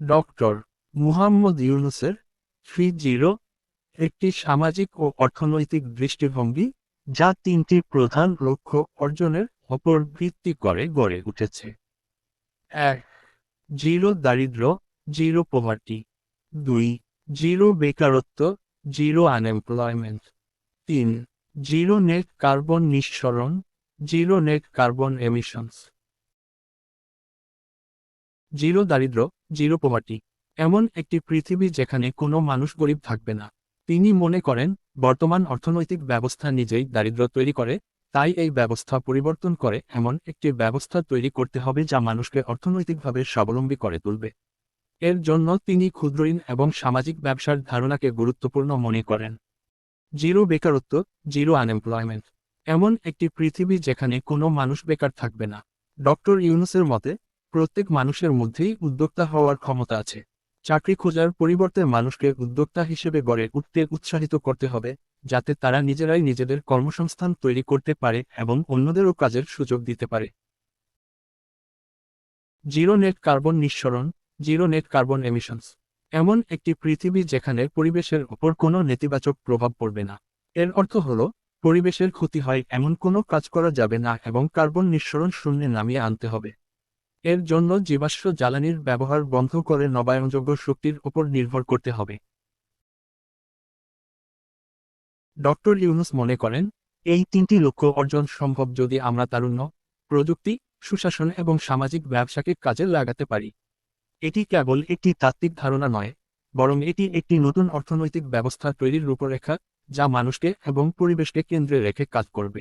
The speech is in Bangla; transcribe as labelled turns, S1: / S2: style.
S1: ডক্টর মুহাম্মদ ইউনুসের থ্রি জিরো, একটি সামাজিক ও অর্থনৈতিক দৃষ্টিভঙ্গি যা তিনটি প্রধান লক্ষ্য অর্জনের অপর ভিত্তি করে গড়ে উঠেছে। এক, জিরো দারিদ্র, জিরো পোভার্টি। দুই, জিরো বেকারত্ব, জিরো আনএমপ্লয়মেন্ট। তিন, জিরো নেট কার্বন নিঃসরণ, zero net carbon emissions. Zero দারিদ্র, জিরো পোভার্টি। এমন একটি পৃথিবী যেখানে কোনো মানুষ গরিব থাকবে না। তিনি মনে করেন, বর্তমান অর্থনৈতিক ব্যবস্থা নিজেই দারিদ্র তৈরি করে, তাই এই ব্যবস্থা পরিবর্তন করে এমন একটি ব্যবস্থা তৈরি করতে হবে যা মানুষকে অর্থনৈতিকভাবে স্বাবলম্বী করে তুলবে। এর জন্য তিনি ক্ষুদ্রঋণ এবং সামাজিক ব্যবসার ধারণাকে গুরুত্বপূর্ণ মনে করেন। জিরো বেকারত্ব, জিরো আনএমপ্লয়মেন্ট। এমন একটি পৃথিবী যেখানে কোনো মানুষ বেকার থাকবে না। ডক্টর ইউনুসের মতে প্রত্যেক মানুষের মধ্যেই উদ্যোক্তা হওয়ার ক্ষমতা আছে। চাকরি খোঁজার পরিবর্তে মানুষকে উদ্যোক্তা হিসেবে গড়ে উঠতে উৎসাহিত করতে হবে, যাতে তারা নিজেরাই নিজেদের কর্মসংস্থান তৈরি করতে পারে এবং অন্যদেরও কাজের সুযোগ দিতে পারে। জিরো নেট কার্বন নিঃসরণ, জিরো নেট কার্বন এমিশনস। এমন একটি পৃথিবী যেখানে পরিবেশের ওপর কোনো নেতিবাচক প্রভাব পড়বে না। এর অর্থ হল, পরিবেশের ক্ষতি হয় এমন কোনো কাজ করা যাবে না এবং কার্বন নিঃসরণ শূন্যে নামিয়ে আনতে হবে। এর জন্য জীবাশ্ম জ্বালানির ব্যবহার বন্ধ করে নবায়নযোগ্য শক্তির উপর নির্ভর করতে হবে। ডক্টর ইউনুস মনে করেন, এই তিনটি লক্ষ্য অর্জন সম্ভব যদি আমরা তারুণ্য, প্রযুক্তি, সুশাসন এবং সামাজিক ব্যবসাকে কাজে লাগাতে পারি। এটি কেবল একটি তাত্ত্বিক ধারণা নয়, বরং এটি একটি নতুন অর্থনৈতিক ব্যবস্থা তৈরির রূপরেখা যা মানুষকে এবং পরিবেশকে কেন্দ্রে রেখে কাজ করবে।